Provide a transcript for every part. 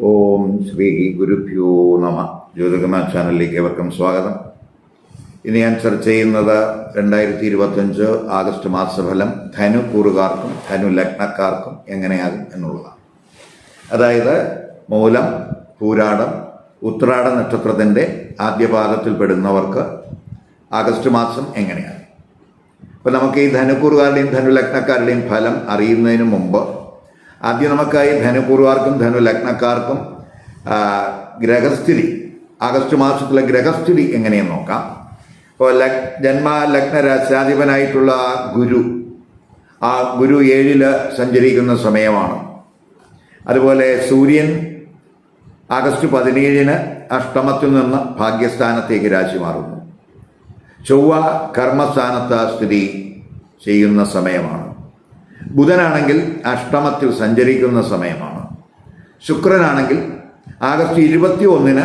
ഓം ശ്രീ ഗുരുഭ്യോ നമ. ജ്യോതികുമാർ ചാനലിലേക്ക് ഏവർക്കും സ്വാഗതം. ഇന്ന് ഞാൻ ചർച്ച ചെയ്യുന്നത് രണ്ടായിരത്തി ഇരുപത്തഞ്ച് ആഗസ്റ്റ് മാസഫലം ധനു കൂറുകാർക്കും ധനു ലഗ്നക്കാർക്കും എങ്ങനെയാകും എന്നുള്ളതാണ്. അതായത് മൂലം പൂരാടം ഉത്രാട നക്ഷത്രത്തിന്റെ ആദ്യ ഭാഗത്തിൽപ്പെടുന്നവർക്ക് ആഗസ്റ്റ് മാസം എങ്ങനെയാണ്? അപ്പോൾ നമുക്ക് ഈ ധനുക്കൂറുകാരുടെയും ധനുലഗ്നക്കാരുടെയും ഫലം അറിയുന്നതിന് മുമ്പ് ആദ്യം നമുക്കായി ധനുപൂർവാർക്കും ധനു ധനുലഗ്നക്കാർക്കും ഗ്രഹസ്ഥിതി ആഗസ്റ്റ് മാസത്തിലെ ഗ്രഹസ്ഥിതി എങ്ങനെയെന്ന് നോക്കാം. ഇപ്പോൾ ലഗ് ജന്മ ലഗ്ന രാശാധിപനായിട്ടുള്ള ഗുരു ആ ഗുരു ഏഴിൽ സഞ്ചരിക്കുന്ന സമയമാണ്. അതുപോലെ സൂര്യൻ ആഗസ്റ്റ് പതിനേഴിന് അഷ്ടമത്തിൽ നിന്ന് ഭാഗ്യസ്ഥാനത്തേക്ക് രാശി മാറുന്നു ചൊവ്വ കർമ്മസ്ഥാനത്ത് സ്ഥിതി ചെയ്യുന്ന സമയമാണ്. ബുധനാണെങ്കിൽ അഷ്ടമത്തിൽ സഞ്ചരിക്കുന്ന സമയമാണ്. ശുക്രനാണെങ്കിൽ ആഗസ്റ്റ് ഇരുപത്തി ഒന്നിന്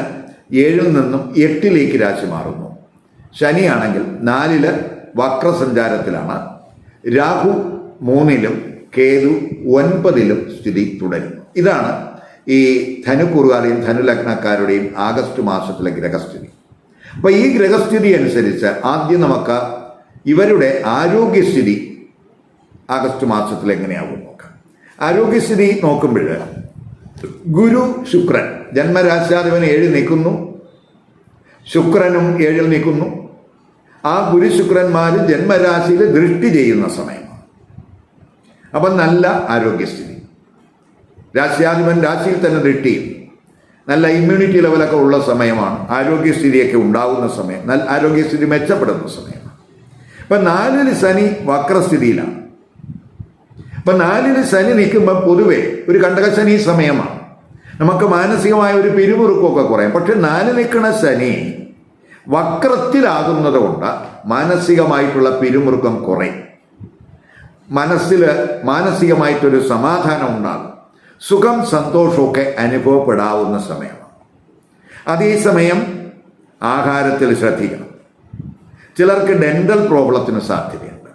ഏഴിൽ നിന്നും എട്ടിലേക്ക് രാശി മാറുന്നു. ശനിയാണെങ്കിൽ നാലിൽ വക്രസഞ്ചാരത്തിലാണ്. രാഹു മൂന്നിലും കേതു ഒൻപതിലും സ്ഥിതി തുടരും. ഇതാണ് ഈ ധനുക്കുറുകാരുടെയും ധനുലഗ്നക്കാരുടെയും ആഗസ്റ്റ് മാസത്തിലെ ഗ്രഹസ്ഥിതി. അപ്പോൾ ഈ ഗ്രഹസ്ഥിതി അനുസരിച്ച് ആദ്യം നമുക്ക് ഇവരുടെ ആരോഗ്യസ്ഥിതി ആഗസ്റ്റ് മാസത്തിൽ എങ്ങനെയാവും നോക്കാം. ആരോഗ്യസ്ഥിതി നോക്കുമ്പോൾ ഗുരു ശുക്രൻ ജന്മരാശാധിപൻ ഏഴിൽ നിൽക്കുന്നു. ശുക്രനും ഏഴിൽ നിൽക്കുന്നു. ആ ഗുരു ശുക്രന്മാർ ജന്മരാശിയിൽ ദൃഷ്ടി ചെയ്യുന്ന സമയമാണ്. അപ്പം നല്ല ആരോഗ്യസ്ഥിതി. രാശ്യാധിപൻ രാശിയിൽ തന്നെ ദൃഷ്ടി നല്ല ഇമ്മ്യൂണിറ്റി ലെവലൊക്കെ ഉള്ള സമയമാണ്. ആരോഗ്യസ്ഥിതിയൊക്കെ ഉണ്ടാകുന്ന സമയം. നല്ല ആരോഗ്യസ്ഥിതി മെച്ചപ്പെടുന്ന സമയമാണ്. ഇപ്പം നാലിന് ശനി വക്രസ്ഥിതിയിലാണ്. അപ്പം നാലിന് ശനി നിൽക്കുമ്പോൾ പൊതുവേ ഒരു കണ്ടകശനി സമയമാണ്. നമുക്ക് മാനസികമായ ഒരു പിരിമുറുക്കമൊക്കെ കുറയും. പക്ഷെ നാല് നിൽക്കുന്ന ശനി വക്രത്തിലാകുന്നത് കൊണ്ട് മാനസികമായിട്ടുള്ള പിരിമുറുക്കം കുറയും. മനസ്സിൽ മാനസികമായിട്ടൊരു സമാധാനം ഉണ്ടാകും. സുഖം സന്തോഷമൊക്കെ അനുഭവപ്പെടാവുന്ന സമയമാണ്. അതേസമയം ആഹാരത്തിൽ ശ്രദ്ധിക്കണം. ചിലർക്ക് ഡെന്റൽ പ്രോബ്ലത്തിന് സാധ്യതയുണ്ട്.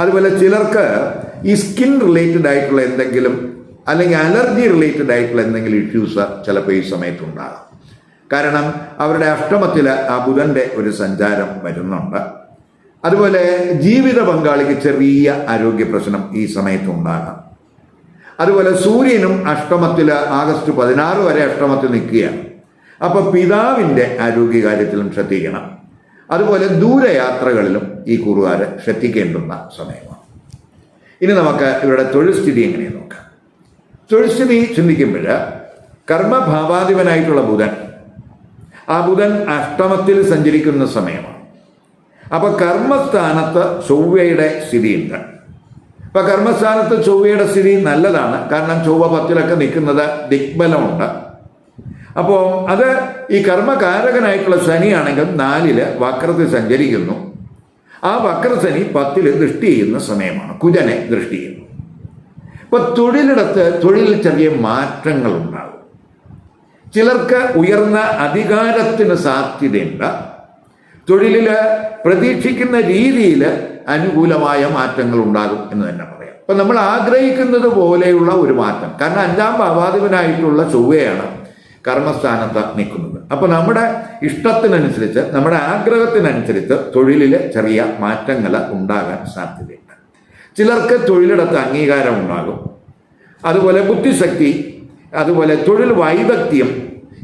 അതുപോലെ ചിലർക്ക് ഈ സ്കിൻ റിലേറ്റഡ് ആയിട്ടുള്ള എന്തെങ്കിലും അല്ലെങ്കിൽ അലർജി റിലേറ്റഡ് ആയിട്ടുള്ള എന്തെങ്കിലും ഇഷ്യൂസ് ചിലപ്പോൾ ഈ സമയത്തുണ്ടാകാം. കാരണം അവരുടെ അഷ്ടമത്തിൽ ആ ബുധന്റെ ഒരു സഞ്ചാരം വരുന്നുണ്ട്. അതുപോലെ ജീവിത പങ്കാളിക്ക് ചെറിയ ആരോഗ്യ പ്രശ്നം ഈ സമയത്ത് ഉണ്ടാകാം അതുപോലെ സൂര്യനും അഷ്ടമത്തിൽ ആഗസ്റ്റ് പതിനാറ് വരെ അഷ്ടമത്തിൽ നിൽക്കുകയാണ്. അപ്പൊ പിതാവിന്റെ ആരോഗ്യകാര്യത്തിലും ശ്രദ്ധിക്കണം. അതുപോലെ ദൂരയാത്രകളിലും ഈ കുറുകാരെ ശ്രദ്ധിക്കേണ്ടുന്ന സമയമാണ്. ഇനി നമുക്ക് ഇവരുടെ തൊഴിൽ സ്ഥിതി എങ്ങനെയാണ് നോക്കാം. തൊഴിൽ സ്ഥിതി ചിന്തിക്കുമ്പോൾ കർമ്മഭാവാധിപനായിട്ടുള്ള ബുധൻ ആ ബുധൻ അഷ്ടമത്തിൽ സഞ്ചരിക്കുന്ന സമയമാണ്. അപ്പൊ കർമ്മസ്ഥാനത്ത് ചൊവ്വയുടെ സ്ഥിതിയുണ്ട്. അപ്പൊ കർമ്മസ്ഥാനത്ത് ചൊവ്വയുടെ സ്ഥിതി നല്ലതാണ്. കാരണം ചൊവ്വ പത്തിലൊക്കെ നിൽക്കുന്നത് ദിഗ്ബലമുണ്ട്. അപ്പോൾ അത് ഈ കർമ്മകാരകനായിട്ടുള്ള ശനിയാണെങ്കിൽ നാലിൽ വക്രത്തിൽ സഞ്ചരിക്കുന്നു. ആ വക്രശനി പത്തിൽ ദൃഷ്ടി ചെയ്യുന്ന സമയമാണ്. കുജനെ ദൃഷ്ടി ചെയ്യുന്നു. ഇപ്പൊ തൊഴിലിടത്ത് തൊഴിലിൽ ചെറിയ മാറ്റങ്ങൾ ഉണ്ടാകും. ചിലർക്ക് ഉയർന്ന അധികാരത്തിന് സാധ്യതയുണ്ട് തൊഴിലിൽ പ്രതീക്ഷിക്കുന്ന രീതിയിൽ അനുകൂലമായ മാറ്റങ്ങൾ ഉണ്ടാകും എന്ന് തന്നെ പറയാം. അപ്പം നമ്മൾ ആഗ്രഹിക്കുന്നത് പോലെയുള്ള ഒരു മാറ്റം. കാരണം അഞ്ചാം ഭാവാധിപനായിട്ടുള്ള ചൊവ്വയാണ് കർമ്മസ്ഥാനത്ത് നിൽക്കുന്നത്. അപ്പോൾ നമ്മുടെ ഇഷ്ടത്തിനനുസരിച്ച് നമ്മുടെ ആഗ്രഹത്തിനനുസരിച്ച് തൊഴിലിൽ ചെറിയ മാറ്റങ്ങൾ ഉണ്ടാകാൻ സാധ്യതയുണ്ട്. ചിലർക്ക് തൊഴിലിടത്ത് അംഗീകാരം ഉണ്ടാകും. അതുപോലെ ബുദ്ധിശക്തി അതുപോലെ തൊഴിൽ വൈദഗ്ധ്യം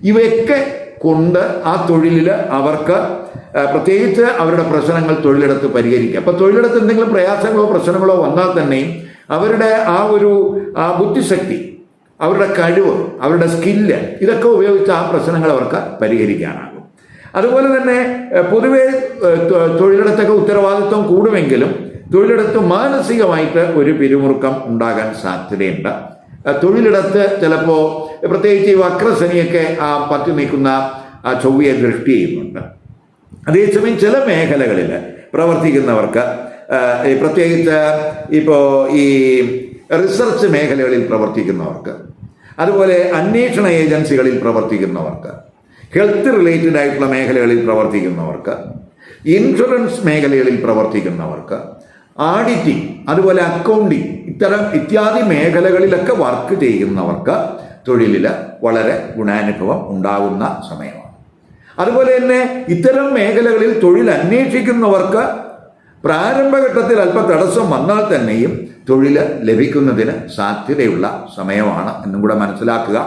ഇവയൊക്കെ കൊണ്ട് ആ തൊഴിലിൽ അവർക്ക് പ്രത്യേകിച്ച് അവരുടെ പ്രശ്നങ്ങൾ തൊഴിലിടത്ത് പരിഹരിക്കുക അപ്പോൾ തൊഴിലിടത്ത് എന്തെങ്കിലും പ്രയാസങ്ങളോ പ്രശ്നങ്ങളോ വന്നാൽ തന്നെയും അവരുടെ ആ ഒരു ബുദ്ധിശക്തി അവരുടെ കഴിവ് അവരുടെ സ്കില്ല് ഇതൊക്കെ ഉപയോഗിച്ച് ആ പ്രശ്നങ്ങൾ അവർക്ക് പരിഹരിക്കാനാകും. അതുപോലെ തന്നെ പൊതുവെ തൊഴിലിടത്തൊക്കെ ഉത്തരവാദിത്വം കൂടുമെങ്കിലും തൊഴിലിടത്ത് മാനസികമായിട്ട് ഒരു പിരിമുറുക്കം ഉണ്ടാകാൻ സാധ്യതയുണ്ട്. തൊഴിലിടത്ത് ചിലപ്പോൾ പ്രത്യേകിച്ച് ഈ വക്രശനിയൊക്കെ ആ പറ്റി നിൽക്കുന്ന ആ ചൊവ്വയെ ദൃഷ്ടി ചെയ്യുന്നുണ്ട്. അതേസമയം ചില മേഖലകളിൽ പ്രവർത്തിക്കുന്നവർക്ക് പ്രത്യേകിച്ച് ഇപ്പോൾ ഈ റിസർച്ച് മേഖലകളിൽ പ്രവർത്തിക്കുന്നവർക്ക് അതുപോലെ അന്വേഷണ ഏജൻസികളിൽ പ്രവർത്തിക്കുന്നവർക്ക് ഹെൽത്ത് റിലേറ്റഡ് ആയിട്ടുള്ള മേഖലകളിൽ പ്രവർത്തിക്കുന്നവർക്ക് ഇൻഷുറൻസ് മേഖലകളിൽ പ്രവർത്തിക്കുന്നവർക്ക് ആഡിറ്റിംഗ് അതുപോലെ അക്കൗണ്ടിങ് ഇത്തരം ഇത്യാദി മേഖലകളിലൊക്കെ വർക്ക് ചെയ്യുന്നവർക്ക് തൊഴിലിൽ വളരെ ഗുണാനുഭവം ഉണ്ടാകുന്ന സമയമാണ്. അതുപോലെ തന്നെ ഇത്തരം മേഖലകളിൽ തൊഴിൽ അന്വേഷിക്കുന്നവർക്ക് പ്രാരംഭഘട്ടത്തിൽ അല്പ തടസ്സം വന്നാൽ തന്നെയും തൊഴിൽ ലഭിക്കുന്നതിന് സാധ്യതയുള്ള സമയമാണ് എന്നും കൂടെ മനസ്സിലാക്കുക.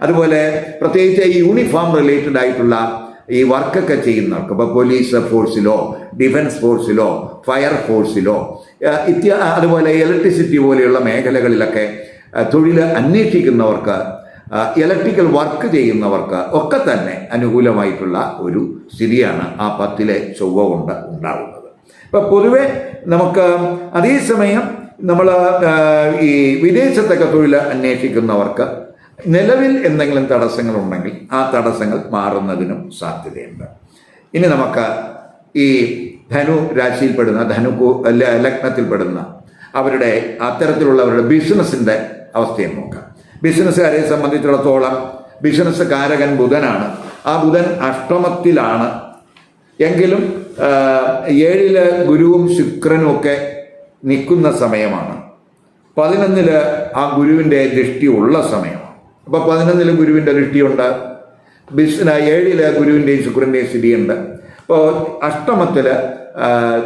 അതുപോലെ പ്രത്യേകിച്ച് ഈ യൂണിഫോം റിലേറ്റഡ് ആയിട്ടുള്ള ഈ വർക്കൊക്കെ ചെയ്യുന്നവർക്ക് ഇപ്പോൾ പോലീസ് ഫോഴ്സിലോ ഡിഫൻസ് ഫോഴ്സിലോ ഫയർ ഫോഴ്സിലോ ഇത്യ അതുപോലെ ഇലക്ട്രിസിറ്റി പോലെയുള്ള മേഖലകളിലൊക്കെ തൊഴിൽ അന്വേഷിക്കുന്നവർക്ക് ഇലക്ട്രിക്കൽ വർക്ക് ചെയ്യുന്നവർക്ക് ഒക്കെ തന്നെ അനുകൂലമായിട്ടുള്ള ഒരു സ്ഥിതിയാണ് ആ പത്തിലെ ചൊവ്വ കൊണ്ട് ഉണ്ടാകുന്നത് ഇപ്പം പൊതുവെ നമുക്ക് അതേസമയം നമ്മൾ ഈ വിദേശത്തൊക്കെ തൊഴിൽ അന്വേഷിക്കുന്നവർക്ക് നിലവിൽ എന്തെങ്കിലും തടസ്സങ്ങളുണ്ടെങ്കിൽ ആ തടസ്സങ്ങൾ മാറുന്നതിനും സാധ്യതയുണ്ട്. ഇനി നമുക്ക് ഈ ധനു രാശിയിൽപ്പെടുന്ന ധനു ലഗ്നത്തിൽപ്പെടുന്ന അവരുടെ അത്തരത്തിലുള്ളവരുടെ ബിസിനസ്സിന്റെ അവസ്ഥയും നോക്കാം. ബിസിനസ്സുകാരെ സംബന്ധിച്ചിടത്തോളം ബിസിനസ് കാരകൻ ബുധനാണ്. ആ ബുധൻ അഷ്ടമത്തിലാണ്. എങ്കിലും ഏഴിൽ ഗുരുവും ശുക്രനും ഒക്കെ നിൽക്കുന്ന സമയമാണ്. പതിനൊന്നിൽ ആ ഗുരുവിന്റെ ദൃഷ്ടി ഉള്ള സമയമാണ്. അപ്പോൾ പതിനൊന്നിൽ ഗുരുവിന്റെ ദൃഷ്ടിയുണ്ട്. ബിസിന ഏഴിൽ ഗുരുവിന്റെയും ശുക്രന്റെയും സ്ഥിതിയുണ്ട്. അപ്പോൾ അഷ്ടമത്തിൽ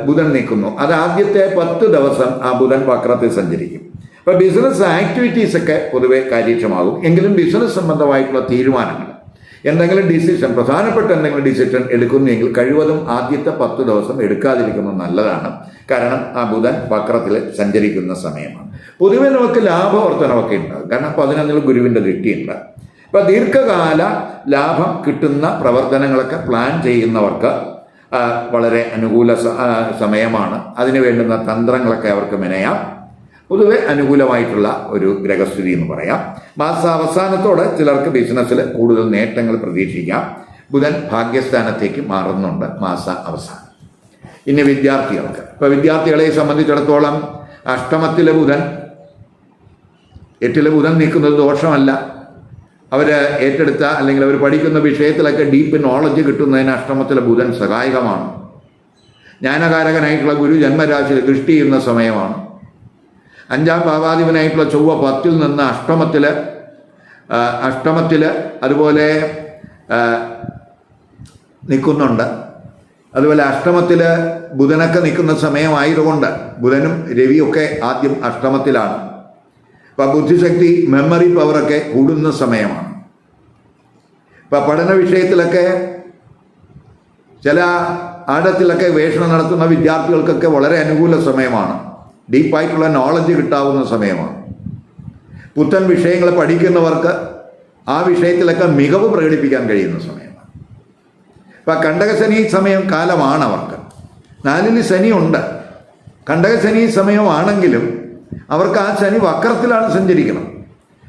ബുധൻ നിൽക്കുന്നു. അത് ആദ്യത്തെ പത്ത് ദിവസം ആ ബുധൻ വക്രത്തിൽ സഞ്ചരിക്കും. അപ്പോൾ ബിസിനസ് ആക്ടിവിറ്റീസ് ഒക്കെ പൊതുവെ കാര്യക്ഷമാകും എങ്കിലും ബിസിനസ് സംബന്ധമായിട്ടുള്ള തീരുമാനങ്ങൾ എന്തെങ്കിലും ഡിസിഷൻ പ്രധാനപ്പെട്ട എന്തെങ്കിലും ഡിസിഷൻ എടുക്കുന്നെങ്കിൽ കഴിവതും ആദ്യത്തെ പത്ത് ദിവസം എടുക്കാതിരിക്കുന്നത് നല്ലതാണ്. കാരണം ആ ബുധൻ വക്രത്തിൽ സഞ്ചരിക്കുന്ന സമയമാണ്. പൊതുവെ നമുക്ക് ലാഭവർത്തനമൊക്കെ ഉണ്ടാകും കാരണം പതിനൊന്നിൽ ഗുരുവിന്റെ ദൃഷ്ടിയുണ്ട്. ഇപ്പം ദീർഘകാല ലാഭം കിട്ടുന്ന പ്രവർത്തനങ്ങളൊക്കെ പ്ലാൻ ചെയ്യുന്നവർക്ക് വളരെ അനുകൂല സമയമാണ്. അതിന് വേണ്ടുന്ന തന്ത്രങ്ങളൊക്കെ അവർക്ക് മെനയാം. പൊതുവെ അനുകൂലമായിട്ടുള്ള ഒരു ഗ്രഹസ്ഥിതി എന്ന് പറയാം. മാസാവസാനത്തോടെ ചിലർക്ക് ബിസിനസ്സിൽ കൂടുതൽ നേട്ടങ്ങൾ പ്രതീക്ഷിക്കാം. ബുധൻ ഭാഗ്യസ്ഥാനത്തേക്ക് മാറുന്നുണ്ട് മാസ അവസാനം. ഇനി വിദ്യാർത്ഥികൾക്ക്. ഇപ്പൊ വിദ്യാർത്ഥികളെ സംബന്ധിച്ചിടത്തോളം അഷ്ടമത്തിലെ ബുധൻ എട്ടിലെ ബുധൻ നിൽക്കുന്നത് ദോഷമല്ല. അവർ ഏറ്റെടുത്ത അല്ലെങ്കിൽ അവർ പഠിക്കുന്ന വിഷയത്തിലൊക്കെ ഡീപ്പ് നോളജ് കിട്ടുന്നതിന് അഷ്ടമത്തിലെ ബുധൻ സഹായകമാണ്. ജ്ഞാനകാരകനായിട്ടുള്ള ഗുരു ജന്മരാശിയിൽ ദൃഷ്ടി ചെയ്യുന്ന സമയമാണ്. അഞ്ചാം ഭാവാധിപനായിട്ടുള്ള ചൊവ്വ പത്തിൽ നിന്ന് അഷ്ടമത്തിൽ അഷ്ടമത്തിൽ അതുപോലെ നിൽക്കുന്നുണ്ട്. അതുപോലെ അഷ്ടമത്തിൽ ബുധനൊക്കെ നിൽക്കുന്ന സമയമായതുകൊണ്ട് ബുധനും രവിയൊക്കെ ആദ്യം അഷ്ടമത്തിലാണ്. അപ്പം ബുദ്ധിശക്തി മെമ്മറി പവറൊക്കെ കൂടുന്ന സമയമാണ്. ഇപ്പം പഠന വിഷയത്തിലൊക്കെ ചില ആഴത്തിലൊക്കെ വേഷണം നടത്തുന്ന വിദ്യാർത്ഥികൾക്കൊക്കെ വളരെ അനുകൂല സമയമാണ്. ഡീപ്പായിട്ടുള്ള നോളജ് കിട്ടാവുന്ന സമയമാണ്. പുത്തൻ വിഷയങ്ങൾ പഠിക്കുന്നവർക്ക് ആ വിഷയത്തിലൊക്കെ മികവ് പ്രകടിപ്പിക്കാൻ കഴിയുന്ന സമയമാണ്. ഇപ്പം കണ്ടകശനി സമയം കാലമാണ് അവർക്ക്. നാലിന് ഉണ്ട്. കണ്ടകശനി സമയമാണെങ്കിലും അവർക്ക് ആ ശനി വക്രത്തിലാണ് സഞ്ചരിക്കണം.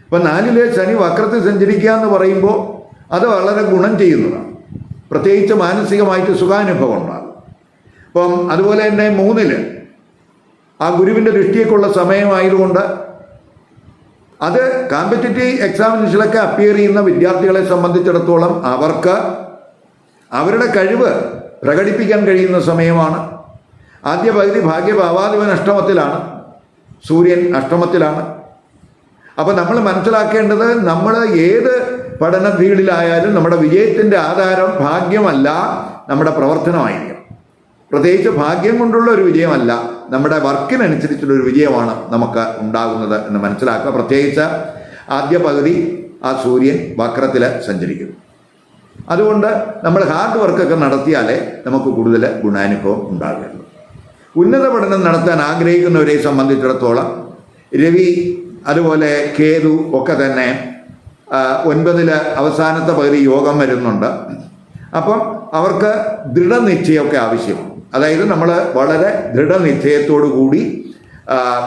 അപ്പം നാലിലെ ശനി വക്രത്തിൽ സഞ്ചരിക്കുക എന്ന് പറയുമ്പോൾ അത് വളരെ ഗുണം ചെയ്യുന്നതാണ്. പ്രത്യേകിച്ച് മാനസികമായിട്ട് സുഖാനുഭവം ഉണ്ടാകും. അപ്പം അതുപോലെ തന്നെ മൂന്നിൽ ആ ഗുരുവിന്റെ ദൃഷ്ടിയൊക്കെയുള്ള സമയമായതുകൊണ്ട് അത് കോമ്പറ്റേറ്റീവ് എക്സാമിനേഷനിലൊക്കെ അപ്പിയർ ചെയ്യുന്ന വിദ്യാർത്ഥികളെ സംബന്ധിച്ചിടത്തോളം അവർക്ക് അവരുടെ കഴിവ് പ്രകടിപ്പിക്കാൻ കഴിയുന്ന സമയമാണ്. ആദ്യ പകുതി ഭാഗ്യഭാവാധിപൻ അഷ്ടമത്തിലാണ്. സൂര്യൻ അഷ്ടമത്തിലാണ്. അപ്പോൾ നമ്മൾ മനസ്സിലാക്കേണ്ടത് നമ്മൾ ഏത് പഠന ഫീൽഡിലായാലും നമ്മുടെ വിജയത്തിന്റെ ആധാരം ഭാഗ്യമല്ല നമ്മുടെ പ്രവർത്തനമായിരിക്കും പ്രത്യേകിച്ച് ഭാഗ്യം കൊണ്ടുള്ള ഒരു വിജയമല്ല നമ്മുടെ വർക്കിനനുസരിച്ചുള്ള ഒരു വിജയമാണ് നമുക്ക് ഉണ്ടാകുന്നത് എന്ന് മനസ്സിലാക്കുക. പ്രത്യേകിച്ച് ആദ്യ പകുതി ആ സൂര്യൻ വക്രത്തിൽ സഞ്ചരിക്കുന്നു. അതുകൊണ്ട് നമ്മൾ ഹാർഡ് വർക്കൊക്കെ നടത്തിയാലേ നമുക്ക് കൂടുതൽ ഗുണാനുഭവം ഉണ്ടാകുള്ളൂ ഉന്നത പഠനം നടത്താൻ ആഗ്രഹിക്കുന്നവരെ സംബന്ധിച്ചിടത്തോളം രവി അതുപോലെ കേതു ഒക്കെ തന്നെ ഒൻപതിൽ അവസാനത്തെ പകുതി യോഗം വരുന്നുണ്ട്. അപ്പം അവർക്ക് ദൃഢനിശ്ചയമൊക്കെ ആവശ്യമാണ്. അതായത് നമ്മൾ വളരെ ദൃഢനിശ്ചയത്തോടു കൂടി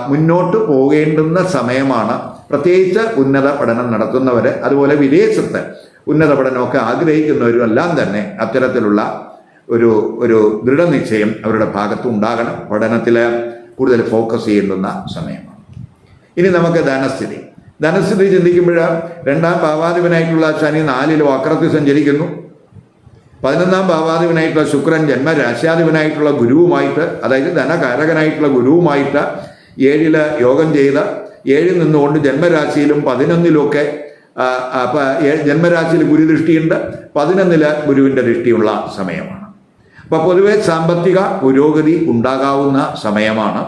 മുന്നോട്ട് പോകേണ്ടുന്ന സമയമാണ് പ്രത്യേകിച്ച് ഉന്നത പഠനം നടത്തുന്നവർ അതുപോലെ വിദേശത്ത് ഉന്നത പഠനമൊക്കെ ആഗ്രഹിക്കുന്നവരും എല്ലാം തന്നെ അത്തരത്തിലുള്ള ഒരു ഒരു ദൃഢനിശ്ചയം അവരുടെ ഭാഗത്ത് ഉണ്ടാകണം പഠനത്തിൽ കൂടുതൽ ഫോക്കസ് ചെയ്യേണ്ടുന്ന സമയമാണ്. ഇനി നമുക്ക് ധനസ്ഥിതി. ധനസ്ഥിതി ചിന്തിക്കുമ്പോൾ രണ്ടാം ഭാവാധിപനായിട്ടുള്ള ശനി നാലിൽ വക്രത്തിൽ സഞ്ചരിക്കുന്നു. പതിനൊന്നാം ഭാവാധിപനായിട്ടുള്ള ശുക്രൻ ജന്മരാശ്യാധിപനായിട്ടുള്ള ഗുരുവുമായിട്ട് അതായത് ധനകാരകനായിട്ടുള്ള ഗുരുവുമായിട്ട് ഏഴിൽ യോഗം ചെയ്ത് ഏഴിൽ നിന്നുകൊണ്ട് ജന്മരാശിയിലും പതിനൊന്നിലുമൊക്കെ ജന്മരാശിയിൽ ഗുരുദൃഷ്ടിയുണ്ട് പതിനൊന്നിൽ ഗുരുവിന്റെ ദൃഷ്ടിയുള്ള സമയമാണ്. അപ്പോൾ പൊതുവെ സാമ്പത്തിക പുരോഗതി ഉണ്ടാകാവുന്ന സമയമാണ്.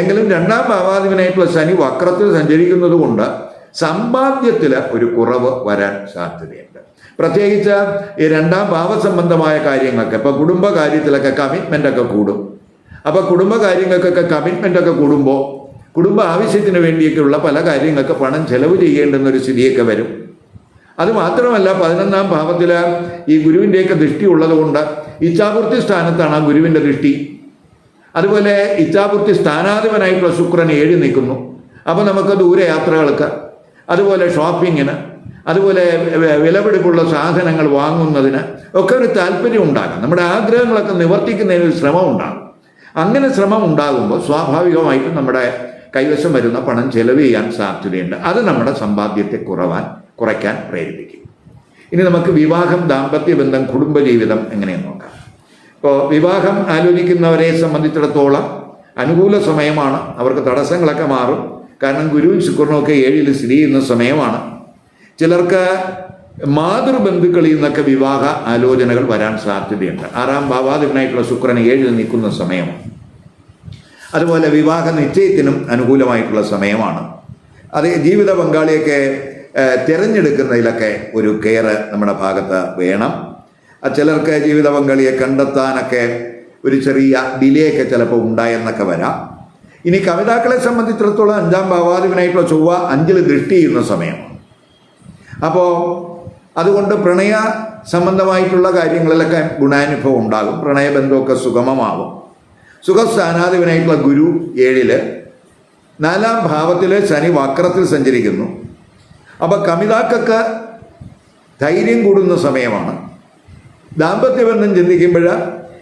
എങ്കിലും രണ്ടാം ഭാവാധിപനായിട്ടുള്ള ശനി വക്രത്തിൽ സഞ്ചരിക്കുന്നത് കൊണ്ട് സമ്പാദ്യത്തിൽ ഒരു കുറവ് വരാൻ സാധ്യതയുണ്ട്. പ്രത്യേകിച്ച് ഈ രണ്ടാം ഭാവസംബന്ധമായ കാര്യങ്ങൾക്ക് ഇപ്പൊ കുടുംബകാര്യത്തിലൊക്കെ കമ്മിറ്റ്മെന്റ് ഒക്കെ കൂടും. അപ്പോൾ കുടുംബകാര്യങ്ങൾക്കൊക്കെ കമ്മിറ്റ്മെന്റ് ഒക്കെ കൂടുമ്പോൾ കുടുംബ ആവശ്യത്തിന് വേണ്ടിയൊക്കെയുള്ള പല കാര്യങ്ങൾക്ക് പണം ചെലവ് ചെയ്യേണ്ടുന്ന ഒരു സ്ഥിതിയൊക്കെ വരും. അത് മാത്രമല്ല പതിനൊന്നാം ഭാവത്തിൽ ഈ ഗുരുവിന്റെയൊക്കെ ദൃഷ്ടി ഉള്ളതുകൊണ്ട് ഇച്ഛാപൂർത്തി സ്ഥാനത്താണ് ആ ഗുരുവിന്റെ ദൃഷ്ടി. അതുപോലെ ഇച്ഛാപൂർത്തി സ്ഥാനാധിപനായിട്ടുള്ള ശുക്രൻ ഏഴ് നിൽക്കുന്നു. അപ്പോൾ നമുക്ക് ദൂരയാത്രകൾക്ക് അതുപോലെ ഷോപ്പിങ്ങിന് അതുപോലെ വിലപിടിപ്പുള്ള സാധനങ്ങൾ വാങ്ങുന്നതിന് ഒക്കെ ഒരു താല്പര്യം ഉണ്ടാകും. നമ്മുടെ ആഗ്രഹങ്ങളൊക്കെ നിവർത്തിക്കുന്നതിന് ഒരു ശ്രമം ഉണ്ടാകും. അങ്ങനെ ശ്രമം ഉണ്ടാകുമ്പോൾ സ്വാഭാവികമായിട്ടും നമ്മുടെ കൈവശം വരുന്ന പണം ചെലവ് ചെയ്യാൻ സാധ്യതയുണ്ട്. അത് നമ്മുടെ സമ്പാദ്യത്തെ കുറവാൻ കുറയ്ക്കാൻ പ്രേരിപ്പിക്കും. ഇനി നമുക്ക് വിവാഹം ദാമ്പത്യ ബന്ധം കുടുംബജീവിതം എങ്ങനെയെന്ന് നോക്കാം. ഇപ്പോൾ വിവാഹം ആലോചിക്കുന്നവരെ സംബന്ധിച്ചിടത്തോളം അനുകൂല സമയമാണ്. അവർക്ക് തടസ്സങ്ങളൊക്കെ മാറും. കാരണം ഗുരുവും ശുക്രനും ഒക്കെ ഏഴിൽ സ്ഥിതി ചെയ്യുന്ന സമയമാണ്. ചിലർക്ക് മാതൃബന്ധുക്കളിൽ നിന്നൊക്കെ വിവാഹ ആലോചനകൾ വരാൻ സാധ്യതയുണ്ട്. ആറാം ഭാവാധിപനായിട്ടുള്ള ശുക്രൻ ഏഴിൽ നിൽക്കുന്ന സമയമാണ് അതുപോലെ വിവാഹ നിശ്ചയത്തിനും അനുകൂലമായിട്ടുള്ള സമയമാണ്. അത് ജീവിത പങ്കാളിയൊക്കെ തിരഞ്ഞെടുക്കുന്നതിലൊക്കെ ഒരു കെയർ നമ്മുടെ ഭാഗത്ത് വേണം. ചിലർക്ക് ജീവിത പങ്കാളിയെ കണ്ടെത്താനൊക്കെ ഒരു ചെറിയ ഡിലേ ഒക്കെ ചിലപ്പോൾ ഉണ്ടായെന്നൊക്കെ വരാം. ഇനി കവിതാക്കളെ സംബന്ധിച്ചിടത്തോളം അഞ്ചാം ഭാവാധിപനായിട്ടുള്ള ചൊവ്വ അഞ്ചിൽ ദൃഷ്ടി ചെയ്യുന്ന സമയമാണ് അപ്പോൾ അതുകൊണ്ട് പ്രണയ സംബന്ധമായിട്ടുള്ള കാര്യങ്ങളിലൊക്കെ ഗുണാനുഭവം ഉണ്ടാകും. പ്രണയബന്ധമൊക്കെ സുഗമമാവും സുഖസ്ഥാനാധിപനായിട്ടുള്ള ഗുരു ഏഴിൽ നാലാം ഭാവത്തിൽ ശനി വക്രത്തിൽ സഞ്ചരിക്കുന്നു. അപ്പോൾ കമിതാക്കൊക്കെ ധൈര്യം കൂടുന്ന സമയമാണ്. ദാമ്പത്യബന്ധം ചിന്തിക്കുമ്പോൾ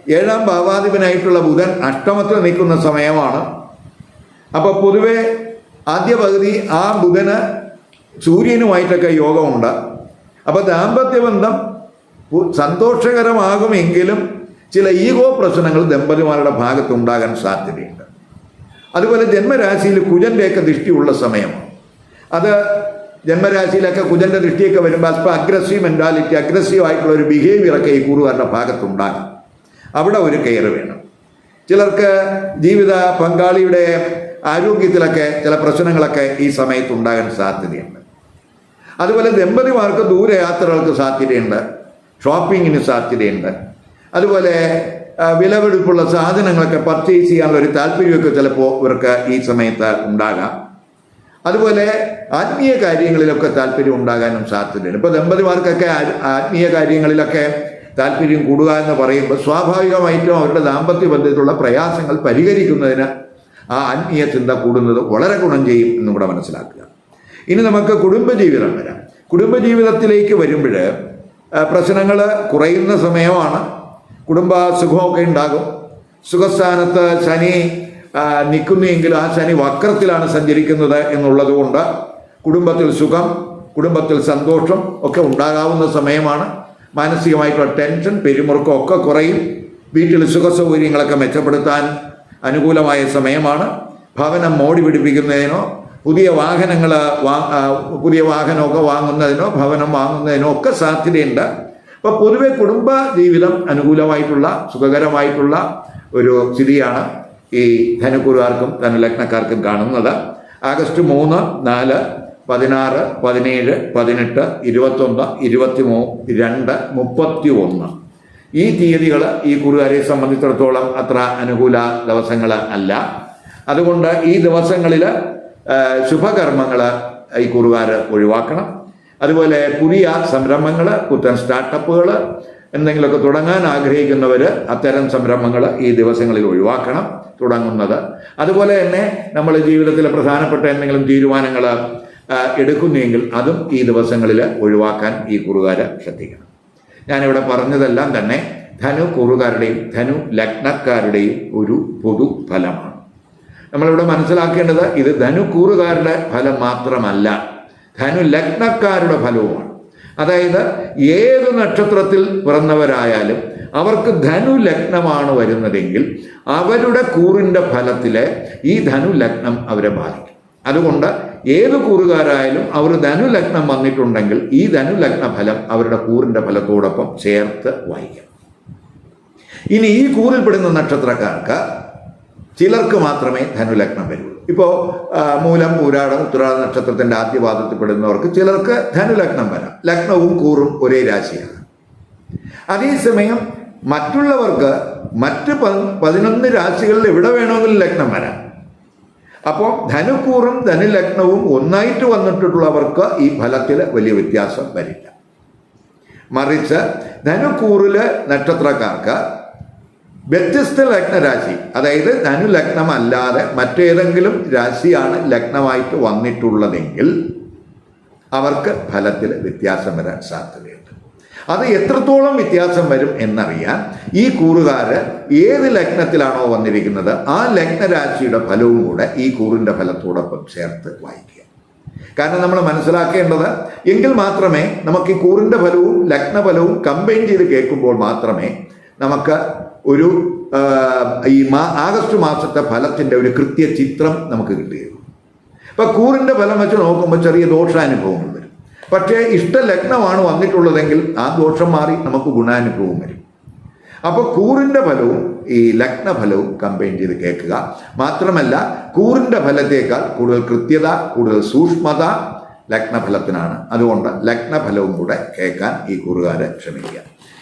ഏഴാം ഭാവാധിപനായിട്ടുള്ള ബുധൻ അഷ്ടമത്തിൽ നിൽക്കുന്ന സമയമാണ്. അപ്പോൾ പൊതുവെ ആദ്യ പകുതി ആ ബുധന് സൂര്യനുമായിട്ടൊക്കെ യോഗമുണ്ട്. അപ്പോൾ ദാമ്പത്യബന്ധം ബന്ധം സന്തോഷകരമാകുമെങ്കിലും ചില ഈഗോ പ്രശ്നങ്ങൾ ദമ്പതിമാരുടെ ഭാഗത്ത് ഉണ്ടാകാൻ സാധ്യതയുണ്ട്. അതുപോലെ ജന്മരാശിയിൽ കുജന്റെയൊക്കെ ദൃഷ്ടിയുള്ള സമയമാണ് അത് ജന്മരാശിയിലൊക്കെ കുജന്റെ ദൃഷ്ടിയൊക്കെ വരുമ്പോൾ അല്പം അഗ്രസീവ് മെന്റാലിറ്റി അഗ്രസീവ് ആയിട്ടുള്ള ഒരു ബിഹേവിയറൊക്കെ ഈ കൂറുകാരുടെ ഭാഗത്തുണ്ടാകും. അവിടെ ഒരു കെയർ വേണം. ചിലർക്ക് ജീവിത പങ്കാളിയുടെ ആരോഗ്യത്തിലൊക്കെ ചില പ്രശ്നങ്ങളൊക്കെ ഈ സമയത്ത് ഉണ്ടാകാൻ സാധ്യതയുണ്ട്. അതുപോലെ ദമ്പതിമാർക്ക് ദൂരയാത്രകൾക്ക് സാധ്യതയുണ്ട്. ഷോപ്പിങ്ങിന് സാധ്യതയുണ്ട്. അതുപോലെ വിലവെടുപ്പുള്ള സാധനങ്ങളൊക്കെ പർച്ചേസ് ചെയ്യാനുള്ള ഒരു താല്പര്യമൊക്കെ ചിലപ്പോൾ ഇവർക്ക് ഈ സമയത്ത് ഉണ്ടാകാം. അതുപോലെ ആത്മീയ കാര്യങ്ങളിലൊക്കെ താല്പര്യം ഉണ്ടാകാനും സാധ്യതയുണ്ട്. ഇപ്പോൾ ദമ്പതിമാർക്കൊക്കെ ആത്മീയ കാര്യങ്ങളിലൊക്കെ താല്പര്യം കൂടുക എന്ന് പറയുമ്പോൾ സ്വാഭാവികമായിട്ടും അവരുടെ ദാമ്പത്യ ബന്ധത്തിലുള്ള പ്രയാസങ്ങൾ പരിഹരിക്കുന്നതിന് ആ ആത്മീയ ചിന്ത കൂടുന്നത് വളരെ ഗുണം ചെയ്യും എന്നും കൂടെ മനസ്സിലാക്കുക. ഇനി നമുക്ക് കുടുംബജീവിതം വരാം. കുടുംബജീവിതത്തിലേക്ക് വരുമ്പോൾ പ്രശ്നങ്ങൾ കുറയുന്ന സമയമാണ്. കുടുംബ സുഖമൊക്കെ ഉണ്ടാകും. സുഖസ്ഥാനത്ത് ശനി നിൽക്കുന്നുവെങ്കിൽ ആ ശനി വക്രത്തിലാണ് സഞ്ചരിക്കുന്നത് എന്നുള്ളത് കൊണ്ട് കുടുംബത്തിൽ സുഖം കുടുംബത്തിൽ സന്തോഷം ഒക്കെ ഉണ്ടാകാവുന്ന സമയമാണ്. മാനസികമായിട്ടുള്ള ടെൻഷൻ പെരുമുറുക്കം ഒക്കെ കുറയും. വീട്ടിൽ സുഖ സൗകര്യങ്ങളൊക്കെ മെച്ചപ്പെടുത്താൻ അനുകൂലമായ സമയമാണ്. ഭവനം മോടി പിടിപ്പിക്കുന്നതിനോ പുതിയ വാഹനങ്ങൾ പുതിയ വാഹനമൊക്കെ വാങ്ങുന്നതിനോ ഭവനം വാങ്ങുന്നതിനോ ഒക്കെ സാധ്യതയുണ്ട്. അപ്പോൾ പൊതുവെ കുടുംബ ജീവിതം അനുകൂലമായിട്ടുള്ള സുഖകരമായിട്ടുള്ള ഒരു സ്ഥിതിയാണ് ഈ ധനുക്കുരുവാർക്കും ധനുലഗ്നക്കാർക്കും കാണുന്നത്. ആഗസ്റ്റ് മൂന്ന് നാല് പതിനാറ് പതിനേഴ് പതിനെട്ട് ഇരുപത്തൊന്ന് ഇരുപത്തി മൂ രണ്ട് മുപ്പത്തി ഒന്ന് ഈ തീയതികൾ ഈ കുറുകാരെ സംബന്ധിച്ചിടത്തോളം അത്ര അനുകൂല ദിവസങ്ങൾ അല്ല. അതുകൊണ്ട് ഈ ദിവസങ്ങളിൽ ശുഭകർമ്മങ്ങൾ ഈ കുറുകാർ ഒഴിവാക്കണം. അതുപോലെ പുതിയ സംരംഭങ്ങൾ പുത്തൻ സ്റ്റാർട്ടപ്പുകൾ എന്തെങ്കിലുമൊക്കെ തുടങ്ങാൻ ആഗ്രഹിക്കുന്നവർ അത്തരം സംരംഭങ്ങൾ ഈ ദിവസങ്ങളിൽ ഒഴിവാക്കണം തുടങ്ങുന്നത്. അതുപോലെ തന്നെ നമ്മൾ ജീവിതത്തിലെ പ്രധാനപ്പെട്ട എന്തെങ്കിലും തീരുമാനങ്ങൾ എടുക്കുന്നെങ്കിൽ അതും ഈ ദിവസങ്ങളിൽ ഒഴിവാക്കാൻ ഈ കുറുകാർ ശ്രദ്ധിക്കണം. ഞാനിവിടെ പറഞ്ഞതെല്ലാം തന്നെ ധനു കുറുകാരുടെയും ധനു ലഗ്നക്കാരുടെയും ഒരു പൊതു ഫലമാണ് നമ്മളിവിടെ മനസ്സിലാക്കേണ്ടത് ഇത് ധനു കൂറുകാരുടെ ഫലം മാത്രമല്ല. ധനു ലഗ്നക്കാരുടെ ഫലവുമാണ്. അതായത് ഏത് നക്ഷത്രത്തിൽ പിറന്നവരായാലും അവർക്ക് ധനു ലഗ്നമാണ് വരുന്നതെങ്കിൽ അവരുടെ കൂറിന്റെ ഫലത്തിലെ ഈ ധനു ലഗ്നം അവരെ ബാധിക്കും. അതുകൊണ്ട് ഏത് കൂറുകാരായാലും അവർ ധനു ലഗ്നം വന്നിട്ടുണ്ടെങ്കിൽ ഈ ധനു ലഗ്ന ഫലം അവരുടെ കൂറിന്റെ ഫലത്തോടൊപ്പം ചേർത്ത് വായിക്കാം ഇനി ഈ കൂറിൽപ്പെടുന്ന നക്ഷത്രക്കാർക്ക് ചിലർക്ക് മാത്രമേ ധനുലഗ്നം വരുള്ളൂ. ഇപ്പോൾ മൂലം പൂരാടം ഉത്തരാട നക്ഷത്രത്തിന്റെ ആദ്യപാദത്തിൽപ്പെടുന്നവർക്ക് ചിലർക്ക് ധനുലഗ്നം വരാം. ലഗ്നവും കൂറും ഒരേ രാശിയാണ്. അതേസമയം മറ്റുള്ളവർക്ക് മറ്റ് പതിനൊന്ന് രാശികളിൽ എവിടെ വേണമെങ്കിലും ലഗ്നം വരാം. അപ്പോൾ ധനുക്കൂറും ധനുലഗ്നവും ഒന്നായിട്ട് വന്നിട്ടുള്ളവർക്ക് ഈ ഫലത്തിൽ വലിയ വ്യത്യാസം വരില്ല. മറിച്ച് ധനുക്കൂറിലെ നക്ഷത്രക്കാർക്ക് വ്യത്യസ്ത ലഗ്നരാശി അതായത് ധനു അല്ലാതെ മറ്റേതെങ്കിലും രാശിയാണ് ലഗ്നമായിട്ട് വന്നിട്ടുള്ളതെങ്കിൽ അവർക്ക് ഫലത്തിൽ വ്യത്യാസം വരാൻ സാധ്യതയുണ്ട്. അത് എത്രത്തോളം വ്യത്യാസം വരും എന്നറിയാൻ ഈ കൂറുകാര് ഏത് ലഗ്നത്തിലാണോ വന്നിരിക്കുന്നത് ആ ലഗ്നരാശിയുടെ ഫലവും കൂടെ ഈ കൂറിന്റെ ഫലത്തോടൊപ്പം ചേർത്ത് വായിക്കുക. കാരണം നമ്മൾ മനസ്സിലാക്കേണ്ടത് എങ്കിൽ മാത്രമേ നമുക്ക് ഈ കൂറിന്റെ ഫലവും ലഗ്നഫലവും കമ്പൈൻ ചെയ്ത് കേൾക്കുമ്പോൾ മാത്രമേ നമുക്ക് ഒരു ഈ മാ ആഗസ്റ്റ് മാസത്തെ ഫലത്തിന്റെ ഒരു കൃത്യ ചിത്രം നമുക്ക് കിട്ടുകയുള്ളൂ അപ്പം കൂറിന്റെ ഫലം വെച്ച് നോക്കുമ്പോൾ ചെറിയ ദോഷാനുഭവങ്ങൾ വരും. പക്ഷേ ഇഷ്ടലഗ്നമാണ് വന്നിട്ടുള്ളതെങ്കിൽ ആ ദോഷം മാറി നമുക്ക് ഗുണാനുഭവം വരും. അപ്പോൾ കൂറിന്റെ ഫലവും ഈ ലഗ്നഫലവും കമ്പൈൻ ചെയ്ത് കേൾക്കുക. മാത്രമല്ല കൂറിന്റെ ഫലത്തേക്കാൾ കൂടുതൽ കൃത്യത കൂടുതൽ സൂക്ഷ്മത ലഗ്നഫലത്തിനാണ്. അതുകൊണ്ട് ലഗ്നഫലവും കൂടെ കേൾക്കാൻ ഈ കൂറുകാരെ ശ്രമിക്കുക.